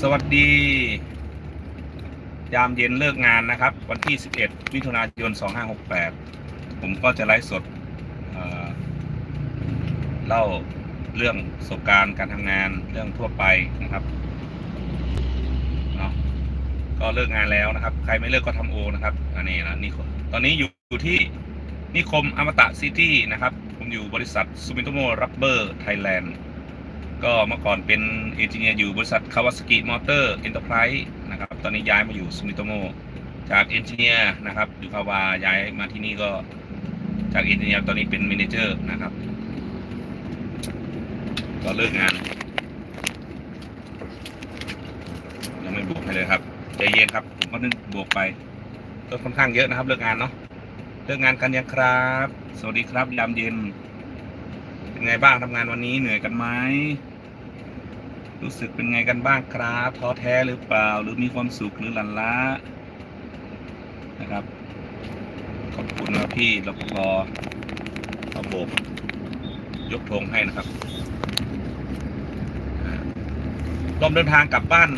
สวัสดี ยามเย็นเลิกงานนะครับ วันที่ 11 มิถุนายน 2568 ผมก็จะไลฟ์สดเเล่าเรื่องประสบการณ์การทำงานเรื่องทั่วไปนะครับเนาะก็เลิกงานแล้วนะครับ ใครไม่เลิกก็ทำโอนะครับอันนี้นะนี่ตอนนี้อยู่อยู่ที่นิคมอมตะซิตี้นะครับ ผมอยู่บริษัทซูมิโตโมรับเบอร์ไทยแลนด์ ก็เมื่อก่อนเป็นเอนจิเนียร์อยู่บริษัทคาวาสกิมอเตอร์เอ็นเตอร์ไพรส์นะครับ ตอนนี้ย้ายมาอยู่ซูมิโตโมจากเอนจิเนียร์นะครับอยู่คาวาย้ายมาที่นี่ก็จากเอนจิเนียร์ตอนนี้เป็นเมนเจอร์นะครับก็เลิกงาน ยังไม่บวกให้เลยครับใจเย็นครับผมก็นึกบวกไปก็ค่อนข้างเยอะนะครับ เลิกงานเนาะเลิกงานกันยังครับ สวัสดีครับยามเย็น เป็นไงบ้างทำงานวันนี้เหนื่อยกันไหม รู้สึกเป็นไงกันบ้างครับท้อแท้หรือเปล่า หรือมีความสุขหรือหลันล้านะครับ ขอบคุณนะพี่รปภเอาโบยกธงให้นะครับอ่ารอมเดินทางกลับบ้าน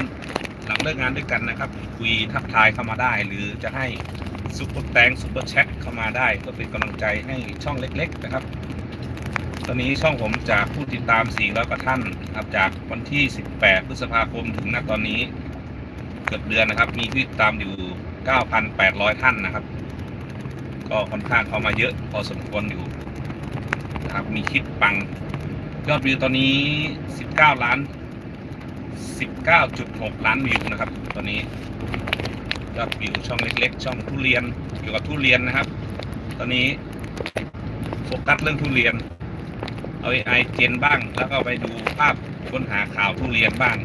หลังเลิกงานด้วยกันนะครับ คุยทักทายเข้ามาได้ หรือจะให้ซุปเปอร์แตงซุปเปอร์แชทเข้ามาได้ ก็เป็นกำลังใจให้ช่องเล็ก ๆ นะครับ ตอนนี้ช่องผมจากผู้ติดตาม400กว่าท่านนะครับจากวันที่ 18 พฤษภาคมถึงณตอนนี้เกือบเดือนนะครับ มีผู้ติดตามอยู่ 9,800 ท่านนะครับ ก็ค่อนข้างเข้ามาเยอะพอสมควรอยู่นะครับมีคลิปปังยอดวิวตอนนี้ 19 ล้าน 19.6 ล้านวิวนะครับ ตอนนี้ยอดวิวช่องเล็กๆ ช่องทุเรียนเกี่ยวกับทุเรียนนะครับ ตอนนี้โฟกัสเรื่องทุเรียน เอา AI เจนบ้าง แล้วก็ไปดูภาพค้นหาข่าวทุเรียนบ้าง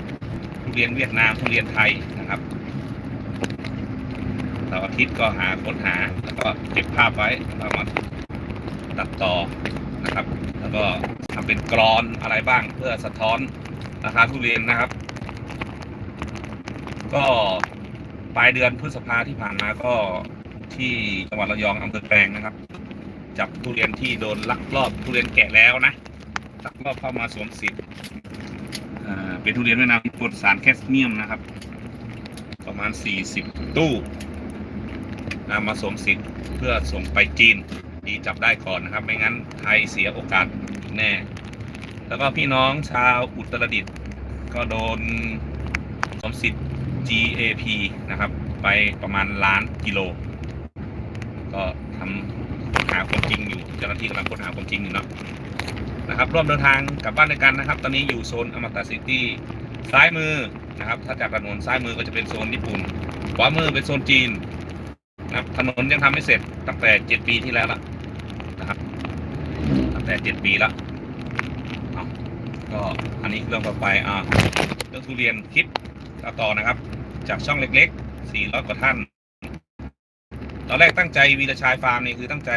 ทุเรียนเวียดนามทุเรียนไทยนะครับเสาร์อาทิตย์ก็หาค้นหาแล้วก็เก็บภาพไว้แล้วมาตัดต่อนะครับ แล้วก็ทำเป็นกรอนอะไรบ้างเพื่อสะท้อนราคาทุเรียนนะครับ ก็ปลายเดือนพฤษภาที่ผ่านมาก็ที่จังหวัดระยองอำเภอแกลงนะครับ จับทุเรียนที่โดนลักลอบทุเรียนแกะแล้วนะลักลอบเข้ามาสวมสิทธิ์เป็นทุเรียนเวียดนามที่ปลดสารแคสเมียมนะครับ ประมาณ 40 ตู้นะมาสวมสิทธิ์เพื่อส่งไปจีนดีจับได้ก่อนนะครับ ไม่งั้นไทยเสียโอกาสแน่ แล้วก็พี่น้องชาวอุตรดิตถ์ก็โดนสวมสิทธิ์ GAP นะครับ ไปประมาณล้านกิโล ก็ทำ หาความจริงอยู่เจ้าหน้าที่กำลังค้นหาความจริงอยู่เนาะนะครับ ร่วมเดินทางกลับบ้านด้วยกันนะครับ ตอนนี้อยู่โซนอมตะซิตี้ซ้ายมือนะครับ ถ้าจากถนนซ้ายมือก็จะเป็นโซนญี่ปุ่นขวามือเป็นโซนจีนนะครับ ถนนยังทำไม่เสร็จตั้งแต่เจ็ดปีที่แล้วละนะครับ ตั้งแต่เจ็ดปีละก็อันนี้เรื่องต่อไปอ่าเรื่องทุเรียนคลิปต่อนะครับ จากช่องเล็กๆสี่ร้อยกว่าท่าน ตอนแรกตั้งใจวีรชายฟาร์มนี่คือตั้งใจ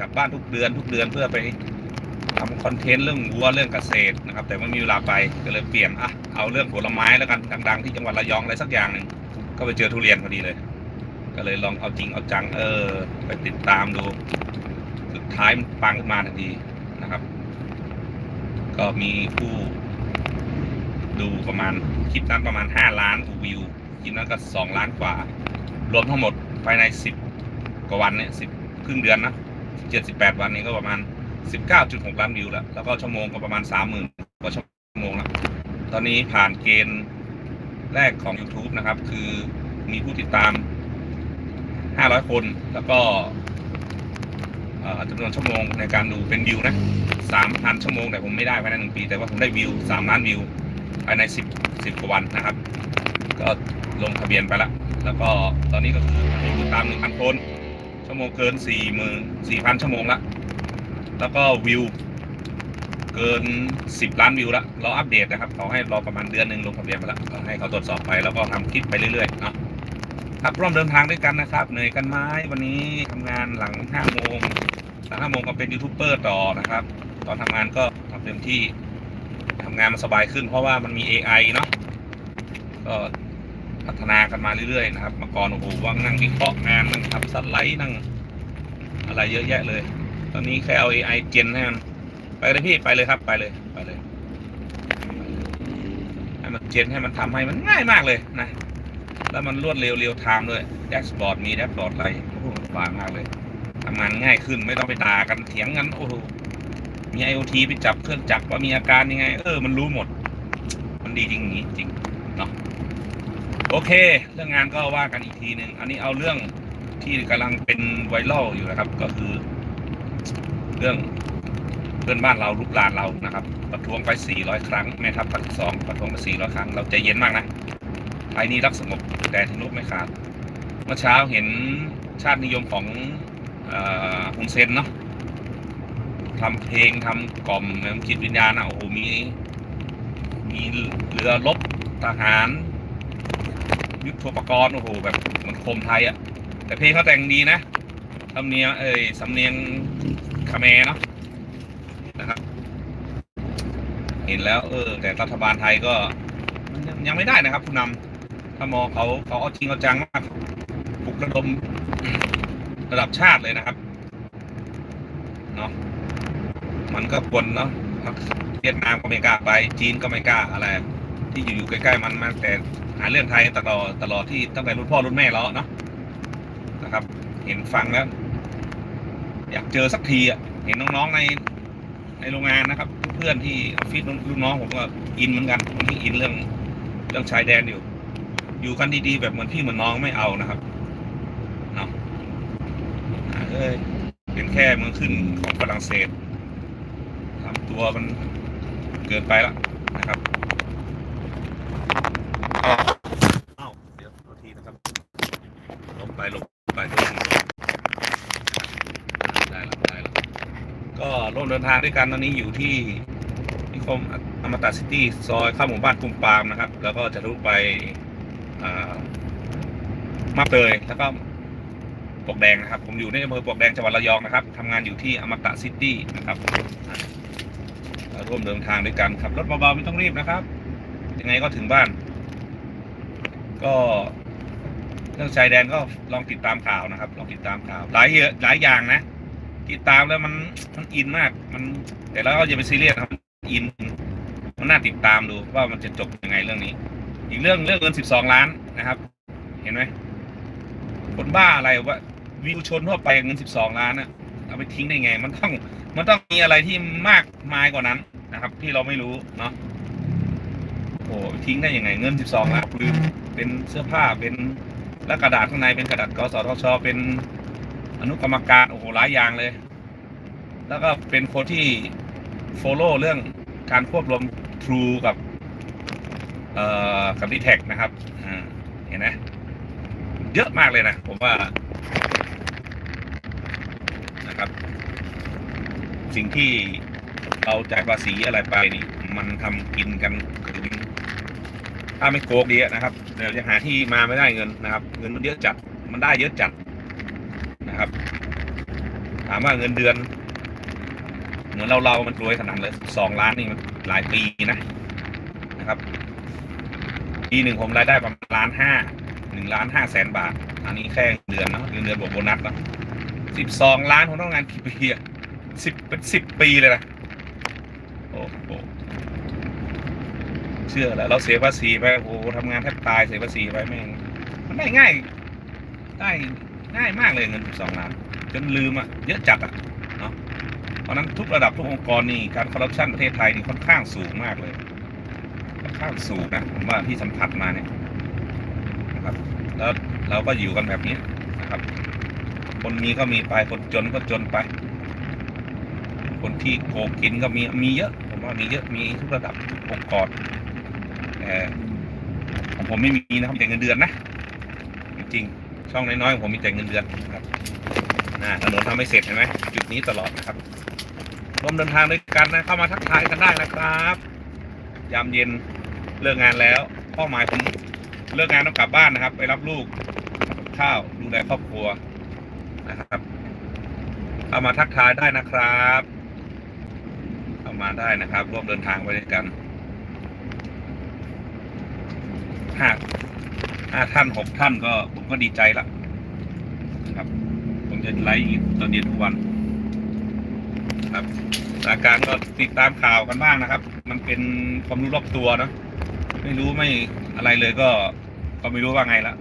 กลับบ้านทุกเดือนทุกเดือนเพื่อไปทำคอนเทนต์เรื่องวัวเรื่องเกษตรนะครับ แต่ไม่มีเวลาไปก็เลยเปลี่ยนอะเอาเรื่องผลไม้แล้วกันดัง ๆ ที่จังหวัดระยองอะไรสักอย่างหนึ่งก็ไปเจอทุเรียนพอดีเลย ก็เลยลองเอาจริงเอาจังเออ ไปติดตามดูสุดท้ายมันปังขึ้นมาทันทีนะครับ ก็มีผู้ดูประมาณคลิปนั้นประมาณ 5 ล้านวิวคลิปนั้นก็ 2 ล้านกว่า รวมทั้งหมดภายใน 10 กว่าวันเนี่ยสิบครึ่งเดือนนะเจ็ดสิบแปดวันนี้ก็ประมาณสิบเก้าจุดหกล้านวิวแล้ว แล้วก็ชั่วโมงก็ประมาณสามหมื่นกว่าชั่วโมงแล้ว ตอนนี้ผ่านเกณฑ์แรกของ YouTube นะครับ คือมีผู้ติดตามห้าร้อยคนแล้วก็จำนวนชั่วโมงในการดูเป็นวิวนะสามพันชั่วโมงแต่ผมไม่ได้ภายในหนึ่งปี แต่ว่าผมได้วิวสามล้านวิวภายในสิบสิบกว่าวันนะครับ ก็ลงทะเบียนไปแล้วแล้วก็ตอนนี้ก็คือผู้ติดตามหนึ่งพันคน ชั่วโมงเกินสี่หมื่นสี่พันชั่วโมงละ แล้วก็วิวเกินสิบล้านวิวละรออัปเดตนะครับเขาให้รอประมาณเดือนหนึ่งลงทะเบียนไปแล้วก็ให้เขาตรวจสอบไปแล้วก็ทำคลิปไปเรื่อยๆเนาะครับร่วมเดินทางด้วยกันนะครับเหนื่อยกันไหมวันนี้ทำงานหลังห้าโมงหลังห้าโมงก็เป็นยูทูบเบอร์ต่อนะครับ ตอนทำงานก็ทำเต็มที่ทำงานมันสบายขึ้น เพราะว่ามันมี AI เนาะก็ พัฒนากันมาเรื่อยๆนะครับมื่อก่อนโอ้โหว่างนั่งวิเคราะห์งานนั่งทำสไลด์นั่งอะไรเยอะแยะเลย ตอนนี้แค่เอา AI เจนให้มันไปเลยพี่ไปเลยครับไปเลยไปเลยให้มาเจนให้มันทำให้มันง่ายมากเลยนะ แล้วมันรวดเร็วเร็วไทม์ด้วยแดชบอร์ดมีแดชบอร์ดอะไรโอ้โหสบายมากเลยทำงานง่ายขึ้นไม่ต้องไปด่ากันเถียงกันโอ้โหมี IoT ไปจับเครื่องจักรว่ามีอาการยังไง เออมันรู้หมด มันดีจริงอย่างนี้จริงเนาะ โอเค เรื่องงานก็ว่ากันอีกทีหนึ่งอันนี้เอาเรื่องที่กำลังเป็นไวรัลอยู่นะครับ ก็คือ เรื่องเพื่อนบ้านเราลุกลานเรานะครับ ประท้วงไป 400 ครั้งแม่ทัพภาคสองประท้วงไป 400 ครั้ง เราใจเย็นมากนะไทยนี่รักสงบแต่ถึงลูกไม่ขาดเมื่อเช้าเห็นชาตินิยมของฮุนเซนเนาะทำเพลงทำกล่อมแนวจิตวิญญาณนะโอ้โหมีมีเรือรบทหาร ยุทธปกรณ์โอ้โหแบบเหมันโคมไทยอะ่ะ แต่เพลงเขาแต่งดีนะสำเนียงเอ้ยสำเนียงคาเมเนาะนะครับ เห็นแล้ว เออ แต่รัฐบาลไทยก็มันยังยังไม่ได้นะครับผู้นำถ้ามองเขาเขาเอาจริงเอาจังมากปลุกระดมระดับชาติเลยนะครับเนาะมันก็ควรเนาะเวียดนามก็ไม่กล้าไป จีนก็ไม่กล้าอะไร ที่อยู่อยู่ใกล้ๆมันมาแต่หาเรื่องไทยตลอดตลอดที่ตั้งแต่รุ่นพ่อรุ่นแม่แล้วเนาะนะครับ เห็นฟังแล้ว อยากเจอสักทีอะเห็นน้องๆในในโรงงานนะครับ เพื่อนที่ออฟฟิศลูกน้องผมก็อินเหมือนกันผมที่อินเรื่องเรื่องชายแดนอยู่ อยู่กันดีๆแบบเหมือนพี่เหมือนน้องไม่เอานะครับเนาะอ่าเอ้ยเป็นแค่เมืองขึ้นของฝรั่งเศสทำตัวมันเกินไปแล้วนะครับก็เอ้าเดี๋ยวโทษทีนะครับลงไปลงไปโทษทีได้แล้วได้แล้วก็ ร่วมเดินทางด้วยกันตอนนี้อยู่ที่นิคมอมตะซิตี้ซอยข้าหมู่บ้านกุมปามนะครับ แล้วก็จะลุกไปมาเตยแล้วก็ปวกแดงนะครับ ผมอยู่ในอำเภอปวกแดงจังหวัดระยองนะครับทำงานอยู่ที่อมตะซิตี้นะครับราร่วมเดินทางด้วยกันขับรถเบาๆไม่ต้องรีบนะครับ ยังไงก็ถึงบ้าน ก็เรื่องชายแดนก็ลองติดตามข่าวนะครับ ลองติดตามข่าว หลายเยอะหลายอย่างนะ ติดตามแล้วมันมันอินมาก มันแต่แล้วก็อย่าไปซีเรียสครับอิน มันน่าติดตามดูว่ามันจะจบยังไงเรื่องนี้ อีกเรื่องเรื่องเงินสิบสองล้านนะครับ เห็นไหมคนบ้าอะไรว่าวิวชนทั่วไปเงินสิบสองล้านน่ะเอาไปทิ้งได้ไง มันต้องมันต้องมีอะไรที่มากมายกว่านั้นนะครับ ที่เราไม่รู้เนาะโอ้ทิ้งได้ยังไงเงินสิบสองล้านลืมเป็นเสื้อผ้าเป็นและกระดาษข้างในเป็นกระดาษกสทชเป็น อนุกรรมการโอ้โหหลายอย่างเลย แล้วก็เป็นคนที่ follow เรื่องการควบรวม True กับ เอ่อกับดีแท็นะครับเห็นไหมเยอะมากเลยนะ ผมว่านะครับ สิ่งที่เราจ่ายภาษีอะไรไปนี่ มันทำกินกันคือถ้าไม่โกงดีนะครับเดี๋ยวจะหาที่มาไม่ได้เงินนะครับ เงินมันเยอะจัด มันได้เยอะจัดามว่าเงินเดือน เหมือนเราเรามันรวยขนาดเลยสองล้านนี่มันหลายปีนะนะครับ ปีหนึ่งผมรายได้ประมาณล้านห้าหนึ่งล้านห้าแสนบาท อันนี้แค่เดือนเนาะเดือนเดือนบวกโบนัสเนาะสิบสองล้านผมต้องงานกี่ปีอะสิบเป็นสิบปีเลยนะโอ้โหเชื่อแหละเราเสียภาษีไปโอ้โหทำงานแทบตายเสียภาษีไปแม่งมันได้ง่าย ได้ง่ายมากเลยเงินสิบสองล้าน จนลืมอะเยอะจัดอะเนาะเพราะนั้นทุกระดับทุกองค์กรนี่การคอร์รัปชันประเทศไทยนี่ค่อนข้างสูงมากเลยค่อนข้างสูงนะผมว่าที่สัมผัสมาเนี่ยนะครับแล้วเราก็อยู่กันแบบนี้นะครับ คนมีก็มีไปคนจนก็จนไป คนที่โกงกินก็มีมีเยอะ ผมว่ามีเยอะมีทุกระดับทุกองค์กรแต่ของผมไม่มีนะครับแต่เงินเดือนนะจริงช่องน้อยๆของผมมีแต่เงินเดือนนะครับ อ่าถนนทำไม่เสร็จเห็นไหมจุดนี้ตลอดนะครับร่วมเดินทางด้วยกันนะเข้ามาทักทายกันได้นะครับ ยามเย็นเลิกงานแล้วเป้าหมายผมเลิกงานต้องกลับบ้านนะครับ ไปรับลูกข้าวดูแลครอบครัวนะครับเข้ามาทักทายได้นะครับเข้ามาได้นะครับ ร่วมเดินทางไปด้วยกันห้าห้าท่านหกท่านก็ผมก็ดีใจละนะครับ ผมจะไลฟ์ตอนเย็นทุกวันครับสถานการณ์ก็ติดตามข่าวกันบ้างนะครับ มันเป็นความรู้รอบตัวนะไม่รู้ไม่อะไรเลยก็ก็ไม่รู้ว่าไงละ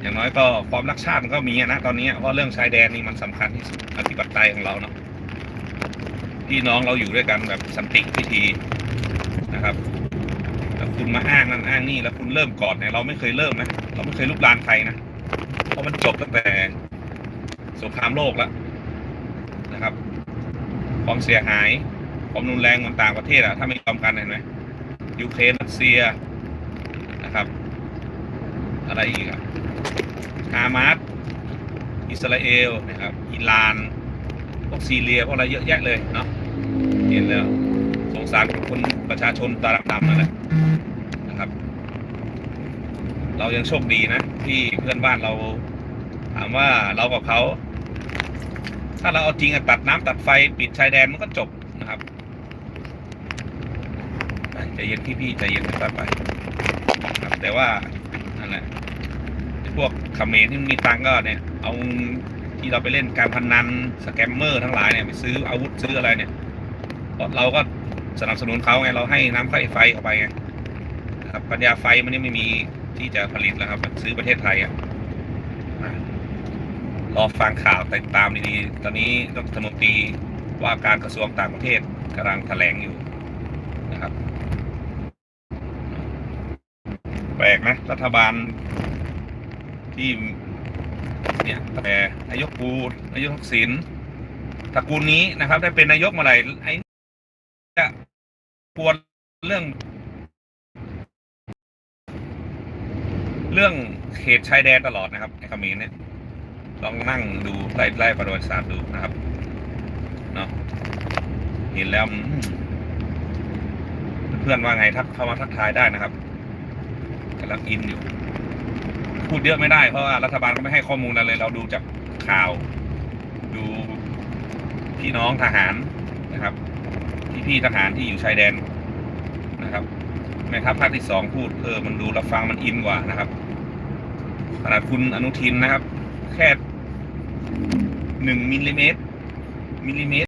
อย่างน้อยก็ความรักชาติมันก็มีนะตอนนี้เพราะเรื่องชายแดนนี่มันสำคัญที่สุดอธิปไตยของเราเนาะพี่น้องเราอยู่ด้วยกันแบบสันติพิธีนะครับแล้วคุณมาอ้างนั่นอ้างนี่แล้วคุณเริ่มก่อนเนี่ยเราไม่เคยเริ่มนะเราไม่เคยลุกลานใครนะเพราะมันจบตั้งแต่ สงครามโลกแล้วนะครับ ความเสียหายความรุนแรงมันต่างประเทศอะถ้าไม่ยอมกันเห็นไหมยูเครนรัสเซียนะครับ อะไรอีกอะฮามาสอิสราเอลนะครับอิหร่านพวกซีเรียพวกอะไรเยอะแยะเลยเนาะเห็นแล้วสงสารคนประชาชนตาดำๆนั่นแหละนะครับ เรายังโชคดีนะ ที่เพื่อนบ้านเราถามว่าเรากับเขา ถ้าเราเอาจริงอะตัดน้ำตัดไฟปิดชายแดนมันก็จบนะครับใจเย็นพี่ๆใจเย็นไปไปครับแต่ว่านั่นแหละไอ้พวกเขมรที่มีตังค์ก็เนี่ย เอาที่เราไปเล่นการพนันสแกมเมอร์ทั้งหลายเนี่ยไปซื้ออาวุธซื้ออะไรเนี่ยเราก็สนับสนุนเขาไงเราให้น้ำค่าไฟเข้าไปไงครับปัญญาไฟมันนี่ไม่มีที่จะผลิตแล้วครับ ซื้อประเทศไทยอะ รอฟังข่าวติดตามดีๆ ตอนนี้รัฐมนตรีว่าการกระทรวงต่างประเทศกำลังแถลงอยู่นะครับ แปลกนะ รัฐบาลที่เนี่ยแต่นายกปูนายกทักษิณตระกูลนี้นะครับ ได้เป็นนายกเมื่อไหร่ไอ้จะกวนเรื่อง เรื่องเขตชายแดนตลอดนะครับไอ้ขมรเนี่ย ลองนั่งดูไล่ไล่ประวัติศาสตร์ดูนะครับเนาะเห็นแล้วเพื่อนว่าไงทักเข้ามาทักทายได้นะครับกำลังอินอยู่ พูดเยอะไม่ได้เพราะว่ารัฐบาลก็ไม่ให้ข้อมูลอะไรเลยเราดูจากข่าว ดูพี่น้องทหารนะครับพี่พี่ๆทหารที่อยู่ชายแดนนะครับแม่ทัพภาคที่สองพูดเออมันดูรับฟังมันอินกว่านะครับขนาดคุณอนุทินนะครับ แค่ หนึ่งมิลลิเมตรมิลลิเมตร